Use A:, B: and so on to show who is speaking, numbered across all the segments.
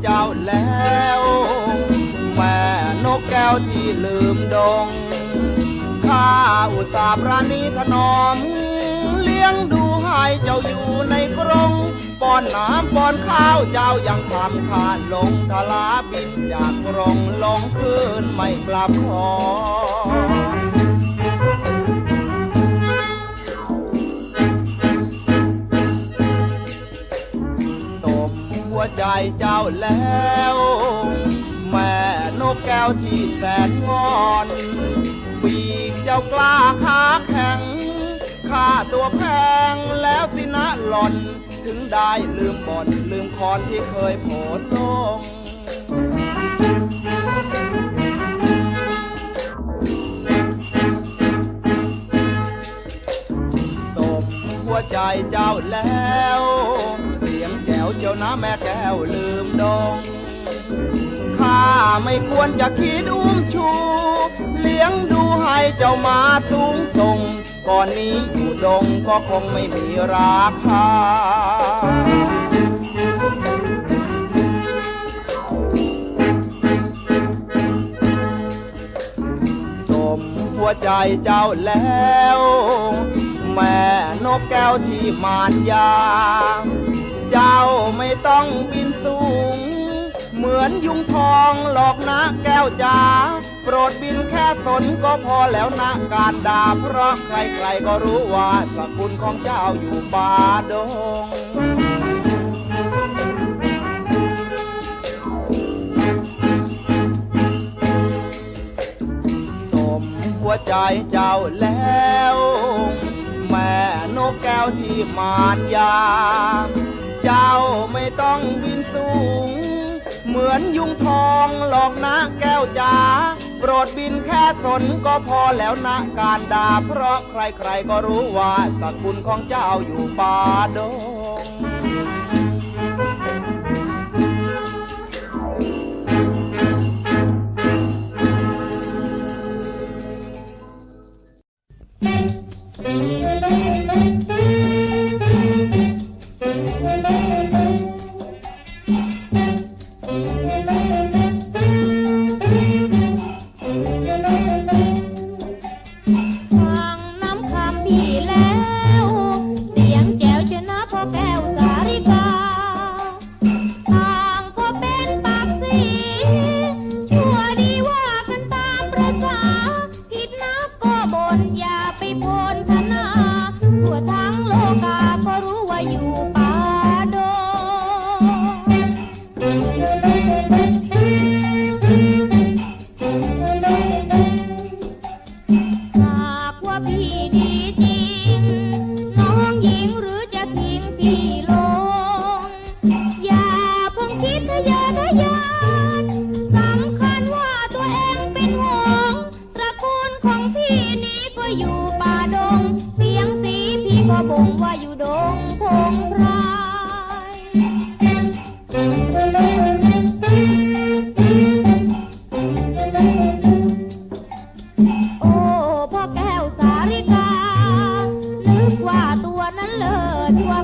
A: เจ้าแล้วแม่นกแก้วที่ลืมดงข้าอุตส่าห์ประนีถนอม เลี้ยงดูให้เจ้าอยู่ในกรงป้อนน้ำป้อนข้าวเจ้ายังทำขาดลงทลาบินจากกรงลงคืนไม่กลับขอ วใจเจ้าแล้ว แม่นกแก้วที่แสนงอนปีกเจ้ากล้าขาแข็งค่าตัวแพงแล้วสินะหล่อน ถึงได้ลืมบ่นลืมคอนที่เคยโผล่ลงตบหัวใจเจ้าแล้ว เสียงแจ๋วเจ้านะแม่แก้วลืมดงข้าไม่ควรจะคิดอุ้มชู เลี้ยงดูให้เจ้ามาสูงส่ง ก่อนนี้อยู่ดงก็คงไม่มีราคาจมหัวใจเจ้าแล้ว แม่นกแก้วที่มานยา เจ้าไม่ต้องบินสูง เหมือนยุงทองหลอกนะแก้วจ๋าโปรดบินแค่สนก็พอแล้วนะการด่าเพราะใครๆก็รู้ว่าสกุลของเจ้าอยู่ป่าดงสมหัวใจเจ้าแล้ว แม่นกแก้วที่มานยา จ้าไม่ต้องบินสูง เหมือนยุงทองหลอกนะแก้วจ๋าโปรดบินแค่สนก็พอแล้วนะการด่าเพราะใครๆก็รู้ว่าสกุลของเจ้าอยู่ป่าดง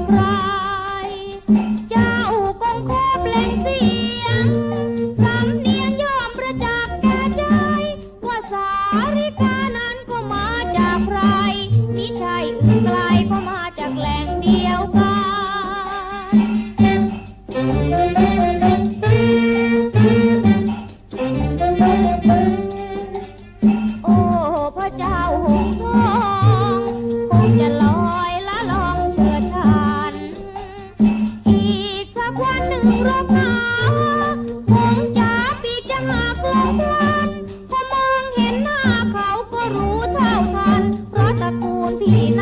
B: Ra. กู